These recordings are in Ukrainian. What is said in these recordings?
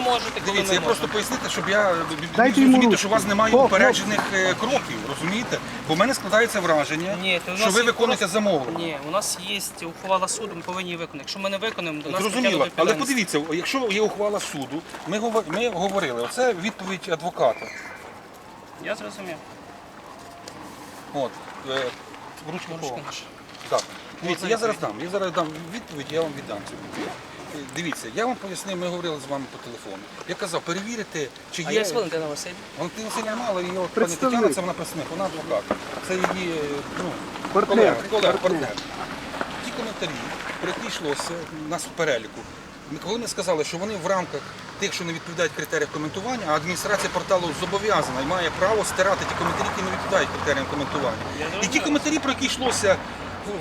можете, коли Дивіться, ми я просто можемо. пояснити, щоб я Дайте йому розуміти, руку. що у вас немає О, упереджених е, кроків, розумієте? Бо в мене складається враження, Ні, то у що нас ви є виконуєте просто- замовлення. Ні, у нас є ухвала суду, ми повинні її виконати. Якщо ми не виконуємо, до нас Зрозуміло, притягнуть але подивіться, якщо є ухвала суду, ми говор- ми говорили, оце відповідь адвоката. Я зрозумів. От, е, ручка Ручка кого? наша. Так. Дивіться, я зараз дам. Я зараз дам відповідь, я вам віддам цю відповідь. Е, Дивіться, я вам пояснив, ми говорили з вами по телефону. Я казав, перевірити, чи А є. є Валентина Васильівна? Валентина Васильівна мала, її от пані Представник. Тетяна, це вона представник, вона адвокат. Це її ну, Партнер. колега, колега, Партнер. партнер. Ті коментарі, про які йшлося у нас в переліку. Ми- Коли ми сказали, що вони в рамках тих, що не відповідають критеріям коментування, а адміністрація порталу зобов'язана і має право стирати ті коментарі, які не відповідають критеріям коментування. І ті коментарі, про які йшлося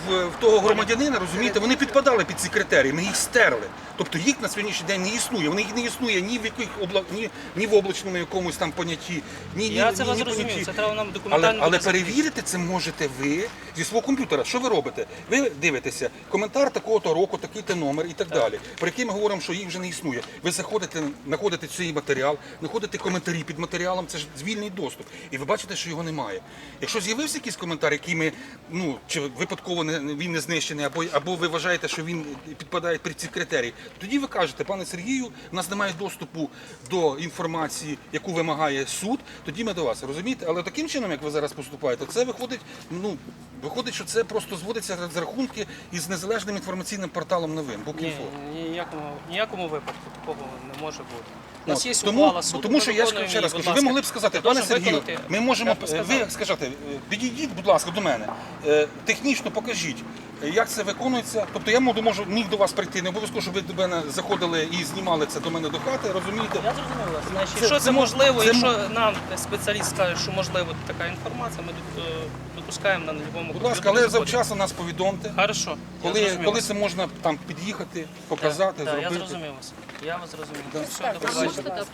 в, в, того громадянина, розумієте, вони підпадали під ці критерії. Ми їх стерли. Тобто їх на сьогоднішній день не існує. Вони їх не існує ні в яких обла... ні, ні в облачному якомусь там понятті, ні, Я ні, це ні, вас ні зрозумів. понятті. Це треба нам Але, документально але доказати. перевірити це можете ви зі свого комп'ютера. Що ви робите? Ви дивитеся коментар такого-то року, такий-то номер і так, далі, про який ми говоримо, що їх вже не існує. Ви заходите, знаходите цей матеріал, знаходите коментарі під матеріалом, це ж вільний доступ. І ви бачите, що його немає. Якщо з'явився якийсь коментар, який ми, ну чи випадково не, він не знищений, або, або ви вважаєте, що він підпадає під ці критерії, тоді ви кажете, пане Сергію, у нас немає доступу до інформації, яку вимагає суд, тоді ми до вас. Розумієте? Але таким чином, як ви зараз поступаєте, це виходить, ну виходить, що це просто зводиться з рахунки із незалежним інформаційним порталом новин. Ні, ніякому, ніякому випадку такого не може бути. У нас є тому, ухвала суду. тому що я ще раз кажу, ви могли б сказати, пане Сергію, ми можемо ви скажете, е, підійдіть, будь ласка, до мене. Е, Технічно покажіть, як це виконується. Тобто я можу, можу міг до вас прийти, не обов'язково, щоб ви до мене заходили і знімали це до мене до хати, розумієте? Я зрозумів вас. Значить, Це- якщо це це, можливо, це якщо нам спеціаліст скаже, що можливо така інформація, ми тут, е, допускаємо на будь-якому Будь ласка, але завчасно нас повідомте. Хорошо. я Коли, коли це можна там під'їхати, показати, Так, я зробити. зрозумів вас. Я вас зрозумів. Да. Все, посада.